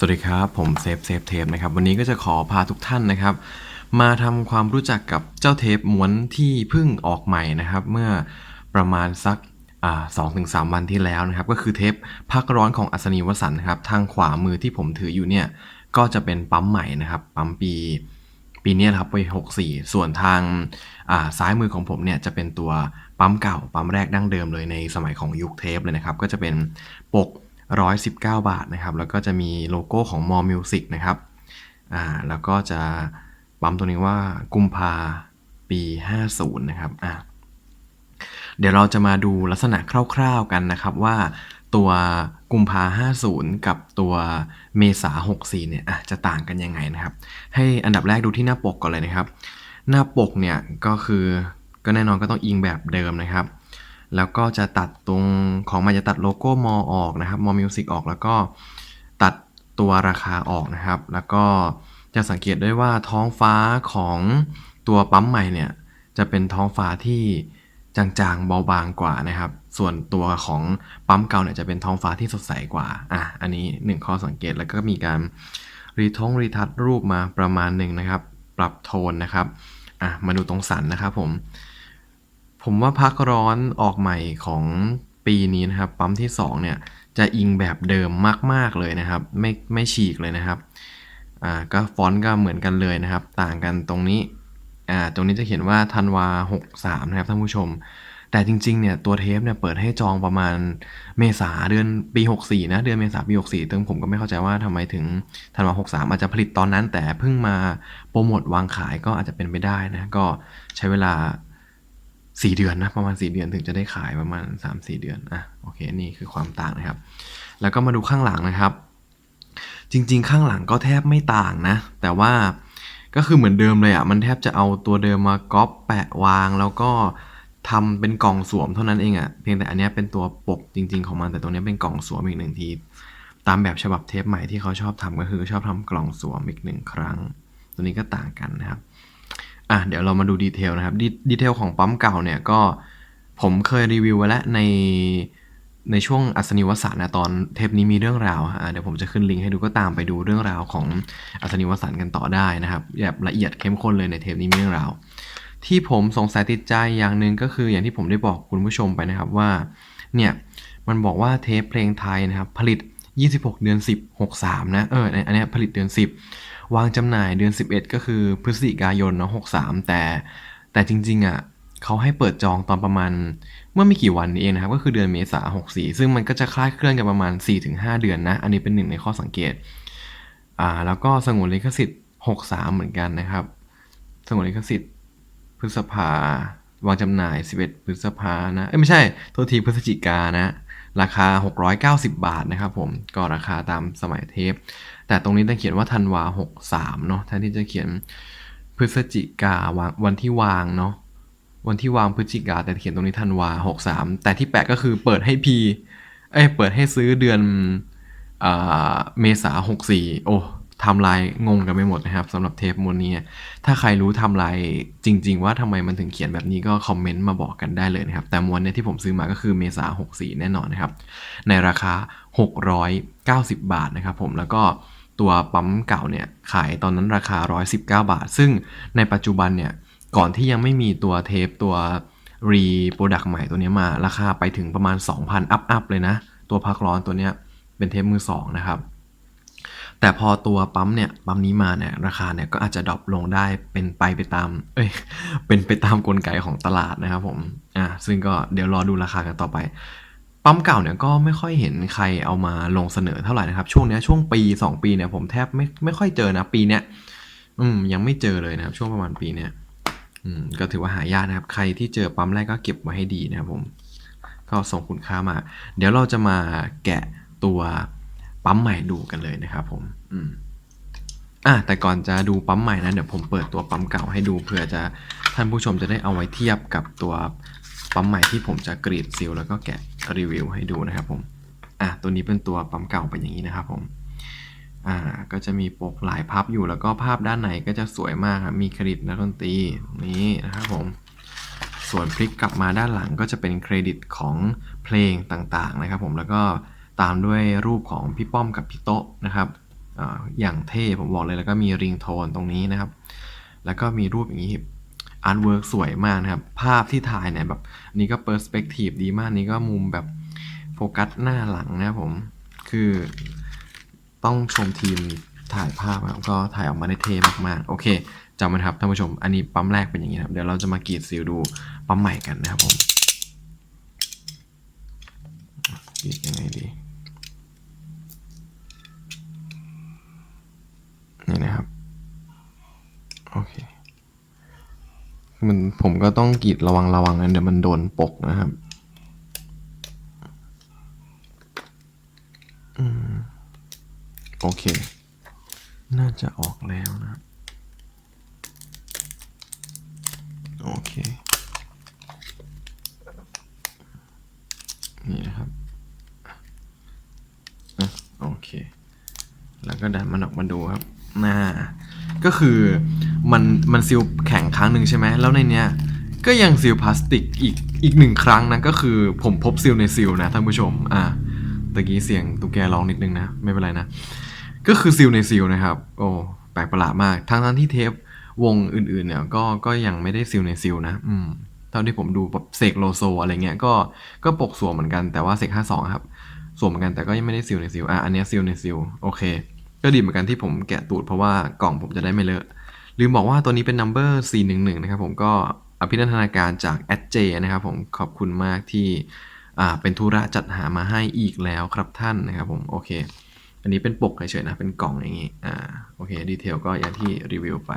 สวัสดีครับ ผมเซฟเซฟเทปนะครับ วันนี้ก็จะขอพาทุกท่านนะครับ มาทำความรู้จักกับเจ้าเทปม้วนที่เพิ่งออกใหม่นะครับ เมื่อประมาณสักสองถึงสามวันที่แล้วนะครับ ก็คือเทปพักร้อนของอัศนีวสันนะครับ ทางขวามือที่ผมถืออยู่เนี่ย ก็จะเป็นปั๊มใหม่นะครับ ปั๊มปีปีนี้นะครับปี64 ส่วนทางาซ้ายมือของผมเนี่ยจะเป็นตัวปั๊มเก่า ปั๊มแรกดั้งเดิมเลยในสมัยของยุคเทปเลยนะครับ ก็จะเป็นปก 119 บาทนะครับ แล้วก็จะมีโลโก้ของ More Music นะครับ อ่า แล้วก็จะปั๊มตัวนี้ว่ากุมภาปี 50 นะครับ อ่าเดี๋ยวเราจะมาดูลักษณะคร่าวๆกันนะครับว่าตัวกุมภา50 กับตัวเมษา64 เนี่ยอะจะต่างกันยังไงนะครับ ให้อันดับแรกดูที่หน้าปกก่อนเลยนะครับ หน้าปกเนี่ยก็คือก็แน่นอนก็ต้องอิงแบบเดิมนะครับ แล้วก็จะตัดตรงของมันจะตัดโลโก้มอออกนะครับมอมิวสิกออกแล้วก็ตัดตัวราคาออกนะครับ แล้วก็จะสังเกตได้ว่าท้องฟ้าของตัวปั๊มใหม่เนี่ยจะเป็นท้องฟ้าที่จางๆเบาบางกว่านะครับ ส่วนตัวของปั๊มเก่าเนี่ยจะเป็นท้องฟ้าที่สดใสกว่าอะอันนี้หนึ่งข้อสังเกตแล้วก็มีการรีทงรีทัชรูปมาประมาณหนึ่งนะครับ ปรับโทนนะครับอะมาดูตรงสันนะครับผม ผมว่าพักร้อนออกใหม่ของปีนี้นะครับ ปั๊มที่ 2 เนี่ย จะอิงแบบเดิมมาก ๆ เลยนะครับ ไม่ไม่ฉีกเลยนะครับอ่าก็ฟอนต์ก็เหมือนกันเลยนะครับ ต่างกันตรงนี้อ่าตรงนี้จะเขียนว่าธันวา 63 นะครับท่านผู้ชม แต่จริง ๆ เนี่ย ตัวเทปเนี่ยเปิดให้จองประมาณเมษาเดือนปี 64 นะ เดือนเมษาปี 64ซึ่งผมก็ไม่เข้าใจว่าทำไมถึงธันวา 63 อาจจะผลิตตอนนั้นแต่เพิ่งมาโปรโมทวางขายก็อาจจะเป็นไปได้นะ ก็ใช้เวลา 4เดือนนะประมาณ4เดือนถึงจะได้ขายประมาณ3-4เดือนอะโอเคนี่คือความต่างนะครับ แล้วก็มาดูข้างหลังนะครับ จริง ๆ ข้างหลังก็แทบไม่ต่างนะ แต่ว่าก็คือเหมือนเดิมเลยอะมันแทบจะเอาตัวเดิมมาก๊อปแปะวางแล้วก็ทำเป็นกล่องสวมเท่านั้นเองอะเพียงแต่อันนี้เป็นตัวปกจริง ๆ ของมันแต่ตรงนี้เป็นกล่องสวมอีกหนึ่งทีตามแบบฉบับเทปใหม่ที่เขาชอบทำก็คือชอบทำกล่องสวมอีกหนึ่งครั้ง ตัวนี้ก็ต่างกันนะครับ อะเดี๋ยวเรามาดูดีเทลนะครับดดีเทลของปั๊มเก่าเนี่ยก็ผมเคยรีวิวไว้แล้วในในช่วงอัศนีวสันต์นะตอนเทปนี้มีเรื่องราวอะเดี๋ยวผมจะขึ้นลิงก์ให้ดูก็ตามไปดูเรื่องราวของอัศนีวสันกันต่อได้นะครับแบบละเอียดเข้มข้นเลยในเทปนี้มีเรื่องราว ที่ผมสงสัยติดใจอย่างหนึ่งก็คืออย่างที่ผมได้บอกคุณผู้ชมไปนะครับว่าเนี่ยมันบอกว่าเทปเพลงไทยนะครับผลิต 26 เดือน 10 63 นะเอออันนี้ผลิตเดือน 10 วางจำหน่ายเดือน 11 ก็คือพฤศจิกายนเนาะ63 แต่ แต่จริงๆอะเขาให้เปิดจองตอนประมาณ เมื่อไม่กี่วันนี้เองนะครับ ก็คือเดือนเมษา64 ซึ่งมันก็จะคล้ายเคลื่อนกันประมาณ 4-5 เดือนนะ อันนี้เป็นหนึ่งในข้อสังเกตอ่าแล้วก็สงวนลิขสิทธิ์ 63 เหมือนกันนะครับ สงวนลิขสิทธิ์พฤษภาวางจำหน่าย 11 พฤษภานะ เอ้ยไม่ใช่ โทษทีพฤศจิกานะ ราคา 690 บาทนะครับผมก็ราคาตามสมัยเทป แต่ตรงนี้ต้องเขียนว่าธันวา 63 เนาะแทนที่จะเขียนพฤศจิกาวางวันที่วางเนาะวันที่วางพฤศจิกาแต่เขียนตรงนี้ธันวา 63 แต่ที่แปลกก็คือเปิดให้พีเอ้ยเปิดให้ซื้อเดือนอ่าเมษา 64 โอ้ ทำลายงงกันไปหมดนะครับสำหรับเทปมวลนี้ถ้าใครรู้ทำลายจริง ๆ ว่าทำไมมันถึงเขียนแบบนี้ก็คอมเมนต์มาบอกกันได้เลยนะครับ แต่มวลเนี่ยที่ผมซื้อมาก็คือเมษา64 แน่นอนนะครับ ในราคา 690 บาทนะครับผมแล้วก็ตัวปั๊มเก่าเนี่ยขายตอนนั้นราคา 119 บาท ซึ่งในปัจจุบันเนี่ยก่อนที่ยังไม่มีตัวเทปตัวรีโปรดักต์ใหม่ตัวนี้มา ราคาไปถึงประมาณ 2,000 อัพอัพเลยนะ ตัวพักร้อนตัวเนี้ยเป็นเทปมือสองนะครับ แต่พอตัวปั๊มเนี่ยปั๊มนี้มาเนี่ยราคาเนี่ยก็อาจจะดรอปลงได้เป็นไปไปตามเอ้ยเป็นไปตามกลไกของตลาดนะครับผมอ่าซึ่งก็เดี๋ยวรอดูราคากันต่อไป ปั๊มเก่าเนี่ยก็ไม่ค่อยเห็นใครเอามาลงเสนอเท่าไหร่นะครับ ช่วงนี้ช่วงปี 2 ปีเนี่ยผมแทบไม่ไม่ค่อยเจอนะปีเนี้ยอืมยังไม่เจอเลยนะครับ ช่วงประมาณปีเนี้ยอืมก็ถือว่าหายากนะครับ ใครที่เจอปั๊มแรกก็เก็บไว้ให้ดีนะครับผมก็ส่งคุณค่ามา เดี๋ยวเราจะมาแกะตัว ปั๊มใหม่ดูกันเลยนะครับผมอืมอะแต่ก่อนจะดูปั๊มใหม่นะเดี๋ยวผมเปิดตัวปั๊มเก่าให้ดูเผื่อจะท่านผู้ชมจะได้เอาไว้เทียบกับตัวปั๊มใหม่ที่ผมจะกรีดซีลแล้วก็แกะรีวิวให้ดูนะครับผมอะตัวนี้เป็นตัวปั๊มเก่าเป็นอย่างนี้นะครับผมอ่าก็จะมีปกหลายพับอยู่แล้วก็ภาพด้านในก็จะสวยมากครับมีเครดิตนักดนตรีนี้นะครับผมส่วนพลิกกลับมาด้านหลังก็จะเป็นเครดิตของเพลงต่างๆนะครับผมแล้วก็ ตามด้วยรูปของพี่ป้อมกับพี่โต๊ะนะครับออย่างเท่ผมบอกเลยแล้วก็มีริงโทนตรงนี้นะครับ แล้วก็มีรูปอย่างนี้อาร์ตเวิร์กสวยมากนะครับ ภาพที่ถ่ายเนี่ยแบบนี้ก็เปอร์สเปกทีฟดีมากนี่ก็มุมแบบโฟกัสหน้าหลังนะครับผมคือต้องชมทีมถ่ายภาพครับก็ถ่ายออกมาได้เท่มากๆ โอเคจำไว้นครับท่านผู้ชม อันนี้ปั๊มแรกเป็นอย่างนี้ครับ เดี๋ยวเราจะมากรีดซีลดูปั๊มใหม่กันนะครับผมกรีดยังไงดี นี่นะครับ โอเค มันผมก็ต้องกีดระวังระวังนะเดี๋ยวมันโดนปกนะครับอืมโอเค น่าจะออกแล้วนะ โอเค นี่นะครับอะโอเค แล้วก็ดันมันออกมาดูครับ น้าก็คือมันมันซีลแข็งครั้งหนึ่งใช่ไหมแล้วในเนี้ยก็ยังซีลพลาสติกอีกอีกหนึ่งครั้งนะก็คือผมพบซีลในซีลนะท่านผู้ชมอะตะกี้เสียงตุ๊กแกร้องนิดนึงนะไม่เป็นไรนะก็คือซีลในซีลนะครับ โอ้แปลกประหลาดมากทั้งทั้งที่เทปวงอื่นๆเนี่ยก็ก็ยังไม่ได้ซีลในซีลนะอืมเท่าที่ผมดูแบบเสกโลโซอะไรเงี้ยก็ก็ปกสวมเหมือนกันแต่ว่าเสกห้าสองครับสวมเหมือนกันแต่ก็ยังไม่ได้ซีลในซีลอะอันเนี้ยซีลในซีลโอเค ก็ดีเหมือนกันที่ผมแกะตูดเพราะว่ากล่องผมจะได้ไม่เลอะลืมบอกว่าตัวนี้เป็น number 411 นะครับผมก็อภินันทนาการจาก a d j นะครับผมขอบคุณมากที่เป็นธุระจัดหามาให้อีกแล้วครับท่านนะครับผมโอเค อันนี้เป็นปกเฉยๆนะ เป็นกล่องอย่างงี้อ่าโอเคดีเทลก็อย่างที่รีวิวไป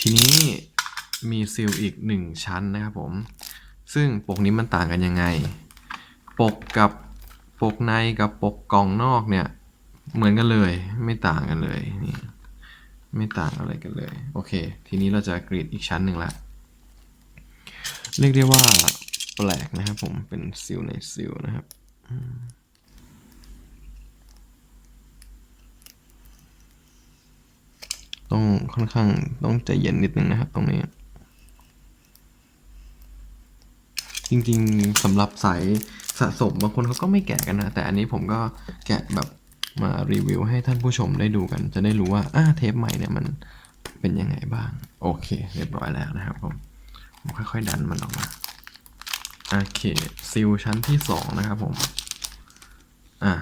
ทีนี้มีซีลอีก 1 ชั้นนะครับผม ซึ่งปกนี้มันต่างกันยังไง ปกกับปกในกับปกกล่องนอกเนี่ย เหมือนกันเลย ไม่ต่างกันเลยนี่ไม่ต่างอะไรกันเลย โอเค ทีนี้เราจะกรีดอีกชั้นหนึ่งละ เรียกได้ว่าแปลกนะครับผมเป็นซิลในซิลนะครับต้องค่อนข้างต้องใจเย็นนิดนึงนะครับตรงนี้ จริงๆสำหรับสายสะสมบางคนเขาก็ไม่แกะกันนะ แต่อันนี้ผมก็แกะแบบ มารีวิวให้ท่านผู้ชมได้ดูกัน จะได้รู้ว่าอ่าเทปใหม่เนี่ยมันเป็นยังไงบ้าง โอเค เรียบร้อยแล้วนะครับผมผมค่อยๆดันมันออกมาโอเคซิลชั้นที่สองนะครับผมอะ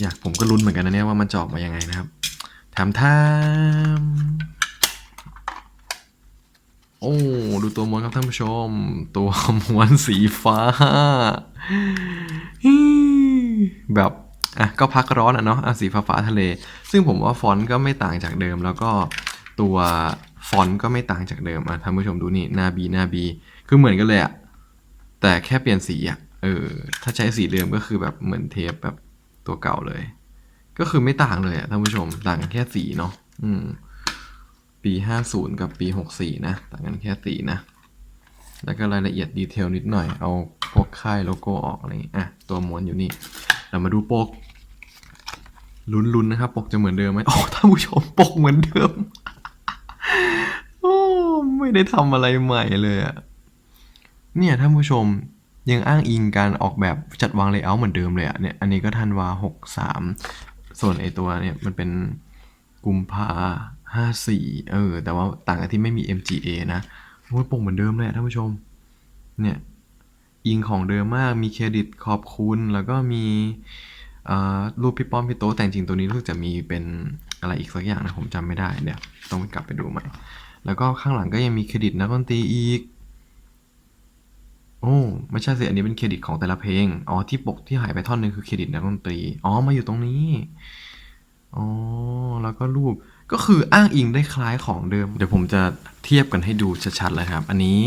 อยากผมก็ลุ้นเหมือนกันนะเนี่ยว่ามันจะออกมายังไงนะครับทำทามโอ้ดูตัวม้วนครับท่านผู้ชม ตัวม้วนสีฟ้าแบบ อะก็พักร้อนอะเนาะอะสีฟ้าฟ้าทะเล ซึ่งผมว่าฟอนต์ก็ไม่ต่างจากเดิม แล้วก็ตัวฟอนต์ก็ไม่ต่างจากเดิมอะท่านผู้ชมดูนี่หน้าบีหน้าบีคือเหมือนกันเลยอะแต่แค่เปลี่ยนสีอะเออถ้าใช้สีเดิมก็คือแบบเหมือนเทปแบบตัวเก่าเลย ก็คือไม่ต่างเลยอะท่านผู้ชมต่างกันแค่สีเนาะอืมปี50กับปี64นะต่างกันแค่สีนะแล้วก็รายละเอียดดีเทลนิดหน่อยเอาพวกค่ายโลโก้ออกอะไรอย่างงี้อะตัวม้วนอยู่นี่ เรามาดูปกลุ้นๆนะครับปกจะเหมือนเดิมไหมอ๋อท่านผู้ชมปกเหมือนเดิม โอ้ไม่ได้ทำอะไรใหม่เลยอะเนี่ยท่านผู้ชมยังอ้างอิงการออกแบบจัดวางเลเยอร์เหมือนเดิมเลยอะเนี่ยอันนี้ก็ทันวา63ส่วนไอตัวเนี่ยมันเป็นกุมภาห้าสี่เออ แต่ว่าต่างกันที่ไม่มี MGA นะโอ้ยปกเหมือนเดิมเลยอะท่านผู้ชม เนี่ย อิงของเดิมมาก มีเครดิตขอบคุณ แล้วก็มีรูปพี่ป้อมพี่โต๊แต่จริงตัวนี้รู้สึกจะมีเป็นอะไรอีกสักอย่างนะผมจำไม่ได้เดี๋ยวต้องไปกลับไปดูใหม่ แล้วก็ข้างหลังก็ยังมีเครดิตนักดนตรีอีก โอ้ไม่ใช่สิอันนี้เป็นเครดิตของแต่ละเพลง อ๋อที่ปกที่หายไปท่อนหนึงคือเครดิตนักดนตรี อ๋อมาอยู่ตรงนี้ อ๋อแล้วก็รูปก็คืออ้างอิงได้คล้ายของเดิม เดี๋ยวผมจะเทียบกันให้ดูชัดๆเลยครับ อันนี้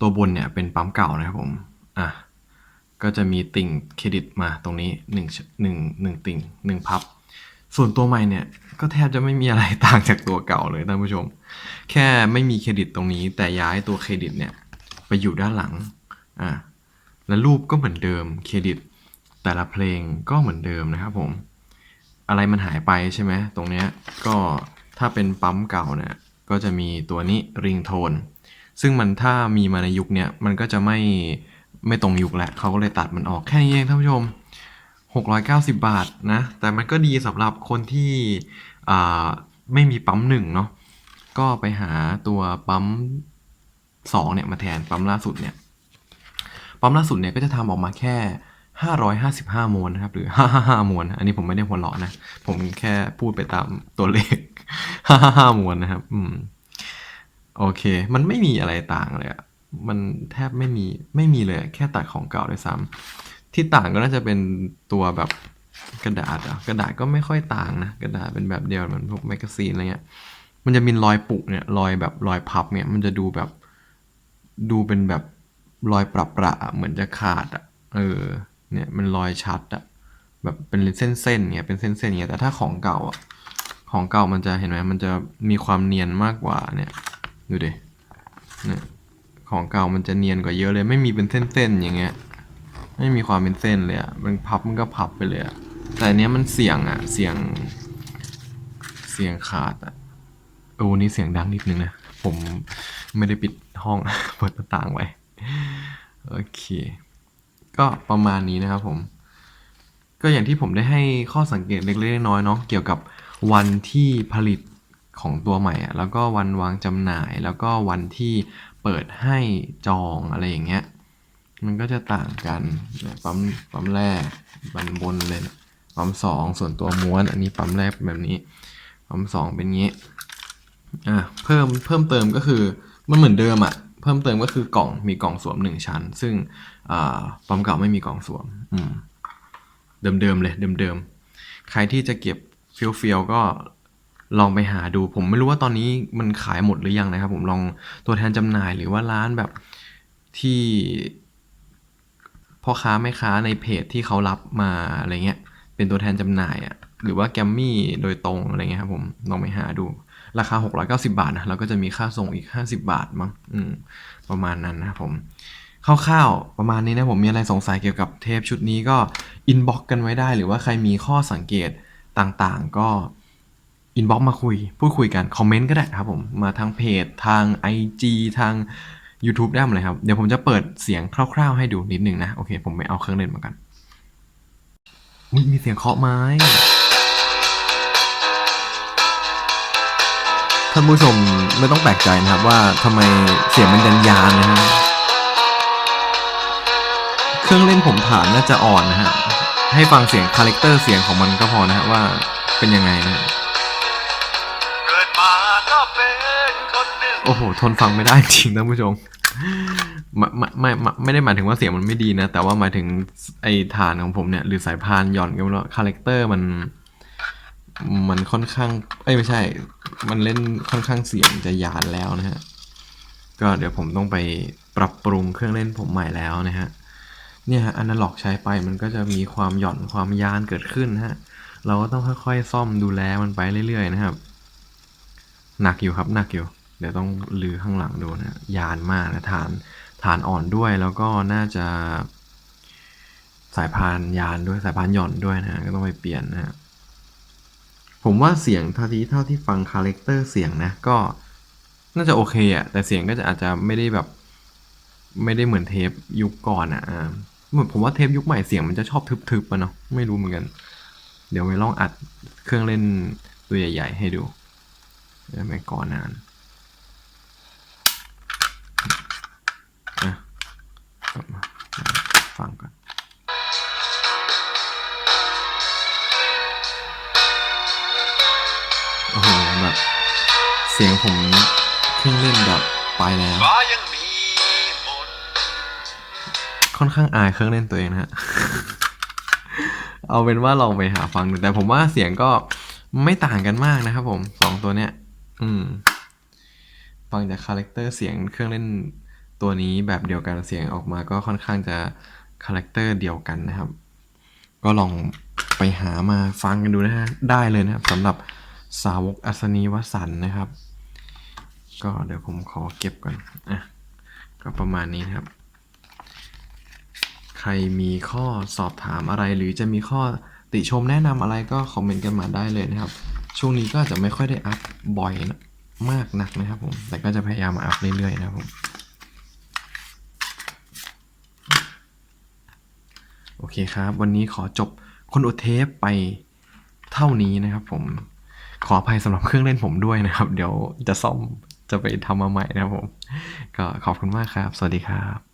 ตัวบนเนี่ยเป็นปั๊มเก่านะครับผม อะก็จะมีติ่งเครดิตมาตรงนี้หนึ่งหนึ่งหนึ่งติ่งหนึ่งพับ ส่วนตัวใหม่เนี่ย ก็แทบจะไม่มีอะไรต่างจากตัวเก่าเลยท่านผู้ชม แค่ไม่มีเครดิตตรงนี้ แต่ย้ายตัวเครดิตเนี่ยไปอยู่ด้านหลังอะและรูปก็เหมือนเดิมเครดิต แต่ละเพลงก็เหมือนเดิมนะครับผมอะไรมันหายไปใช่ไหมตรงเนี้ยก็ถ้าเป็นปั๊มเก่าเนี่ยก็จะมีตัวนี้ริงโทนซึ่งมันถ้ามีมาในยุคเนี้ยมันก็จะไม่ ไม่ตรงยุคแหละเขาก็เลยตัดมันออกแค่นี้เองท่านผู้ชม 690 บาทนะ แต่มันก็ดีสำหรับคนที่ไม่มีปั๊มหนึ่งเนาะก็ไปหาตัวปั๊มสองเนี่ยมาแทนปั๊มล่าสุดเนี่ยปั๊มล่าสุดเนี่ยก็จะทำออกมาแค่ 555โมลนะครับหรือ 555มวลนอันนี้ผมไม่ได้หัวเราะนะ ผมแค่พูดไปตามตัวเลข 555มวลนะครับ อืม โอเค มันไม่มีอะไรต่างเลยอะ มันแทบไม่มีไม่มีเลยแค่ตัดของเก่าด้วยซ้ำที่ต่างก็น่าจะเป็นตัวแบบกระดาษอะกระดาษก็ไม่ค่อยต่างนะ กระดาษเป็นแบบเดียวเหมือนพวกแมกกาซีนอะไรเงี้ยมันจะมีรอยปุเนี่ยรอยแบบรอยพับเนี่ยมันจะดูแบบดูเป็นแบบรอยประประอะเหมือนจะขาดอะเออเนี่ยมันรอยชัดอะแบบเป็นเส้นๆเนี่ยเป็นเส้นๆเนี่ยแต่ถ้าของเก่าอะของเก่ามันจะเห็นไหมมันจะมีความเนียนมากกว่าเนี่ยดูดิเนี่ย ของเก่ามันจะเนียนกว่าเยอะเลย ไม่มีเป็นเส้นๆอย่างเงี้ย ไม่มีความเป็นเส้นเลยอะมันพับมันก็พับไปเลยอะแต่เนี้ยมันเสียงอะเสียง เสียงขาดอะโอ้นี่เสียงดังนิดนึงนะ ผมไม่ได้ปิดห้องเปิดหน้าต่างไว้ โอเค ก็ประมาณนี้นะครับผม ก็อย่างที่ผมได้ให้ข้อสังเกตเล็กๆน้อยๆเนาะเกี่ยวกับวันที่ผลิตของตัวใหม่อะแล้วก็วันวางจำหน่าย แล้วก็วันที่ เปิดให้จองอะไรอย่างเงี้ย มันก็จะต่างกันปั๊มปั๊มแรกบันบนเลยนะปั๊มสองส่วนตัวม้วน อันนี้ปั๊มแรกเป็นแบบนี้ ปั๊มสองเป็นงี้อะเพิ่มเพิ่มเติมก็คือมันเหมือนเดิมอะเพิ่มเติมก็คือกล่องมีกล่องสวมหนึ่งชั้น ซึ่งอ่าปั๊มเก่าไม่มีกล่องสวมอืมเดิมเลยเดิมๆใครที่จะเก็บเฟียวเฟียวๆก็ ลองไปหาดู ผมไม่รู้ว่าตอนนี้มันขายหมดหรือยังนะครับ ผมลองตัวแทนจำหน่ายหรือว่าร้านแบบที่พ่อค้าแม่ค้าในเพจที่เขารับมาอะไรเงี้ย เป็นตัวแทนจำหน่ายอะหรือว่าแกมมี่โดยตรงอะไรเงี้ยครับผมลองไปหาดูราคา 690 บาทนะแล้วก็จะมีค่าส่งอีก 50 บาทมั้งประมาณนั้นนะครับผมคร่าวๆประมาณนี้นะผมมีอะไรสงสัยเกี่ยวกับเทปชุดนี้ก็อินบ็อกกันไว้ได้ หรือว่าใครมีข้อสังเกตต่างๆ ก็ อินบ็อกมาคุย พูดคุยกัน คอมเมนต์ก็ได้ครับผม มาทางเพจทาง IG ทาง YouTube ได้หมดเลยครับ เดี๋ยวผมจะเปิดเสียงคร่าวๆ ให้ดูนิดนึงนะ โอเค ผมไปเอาเครื่องเล่นมากันมีเสียงเคาะไม้ท่านผู้ชมไม่ต้องแปลกใจนะครับว่าทำไมเสียงมันยันยานนะฮะ เครื่องเล่นผมฐานน่าจะอ่อนนะฮะ ให้ฟังเสียงคาแรคเตอร์เสียงของมันก็พอนะฮะว่าเป็นยังไงนะ โอ้โห ทนฟังไม่ได้จริงท่านผู้ชมไม่ไม่ไม่ไม่ได้หมายถึงว่าเสียงมันไม่ดีนะ แต่ว่าหมายถึงไอ้ฐานของผมเนี่ย หรือสายพานหย่อนกันแล้วคาแรคเตอร์มัน มันค่อนข้าง เอ้ยไม่ใช่ มันเล่นค่อนข้างเสียงจะยานแล้วนะฮะ ก็เดี๋ยวผมต้องไปปรับปรุงเครื่องเล่นผมใหม่แล้วนะฮะ เนี่ยฮะอนาล็อกใช้ไปมันก็จะมีความหย่อนความยานเกิดขึ้นฮะ เราก็ต้องค่อยๆซ่อมดูแลมันไปเรื่อยๆนะครับ หนักอยู่ครับหนักอยู่ เดี๋ยวต้องลือข้างหลังดูนะยานมากนะฐานฐานอ่อนด้วยแล้วก็น่าจะสายพานยานด้วยสายพานหย่อนด้วยนะก็ต้องไปเปลี่ยนนะผมว่าเสียงเท่าที่เท่าที่ฟังคาแรคเตอร์เสียงนะก็น่าจะโอเคอะแต่เสียงก็จะอาจจะไม่ได้แบบ ไม่ได้เหมือนเทปยุคก่อนอะอ่าเหมือนผมว่าเทปยุคใหม่เสียงมันจะชอบทึบๆอะเนาะไม่รู้เหมือนกัน เดี๋ยวไปลองอัดเครื่องเล่นตัวใหญ่ ๆ ให้ดูเดี๋ยวไม่ก่อนนานอะ กลับมาฟังก่อนโอ้โหแบบเสียงผมเครื่องเล่นแบบไปแล้ว ค่อนข้างอายเครื่องเล่นตัวเองนะฮะ เอาเป็นว่าลองไปหาฟังดูแต่ผมว่าเสียงก็ไม่ต่างกันมากนะครับผมสองตัวเนี้ย อืม ฟังจากคาแรคเตอร์เสียงเครื่องเล่น ตัวนี้แบบเดียวกันเสียงออกมาก็ค่อนข้างจะคาแรคเตอร์เดียวกันนะครับ ก็ลองไปหามาฟังกันดูนะฮะได้เลยนะครับสำหรับสาวกอัศนีวสันนะครับ ก็เดี๋ยวผมขอเก็บก่อนอะก็ประมาณนี้นครับ ใครมีข้อสอบถามอะไรหรือจะมีข้อติชมแนะนำอะไรก็คอมเมนต์กันมาได้เลยนะครับ ช่วงนี้ก็อาจจะไม่ค่อยได้อัพบ่อยนะมากนักนะครับผม แต่ก็จะพยายามมาอัพเรื่อยๆนะครับผม โอเคครับ วันนี้ขอจบคนอดเทปไปเท่านี้นะครับผมขออภัยสำหรับเครื่องเล่นผมด้วยนะครับ เดี๋ยวจะซ่อมจะไปทำมาใหม่นะครับผม ก็ขอบคุณมากครับ สวัสดีครับ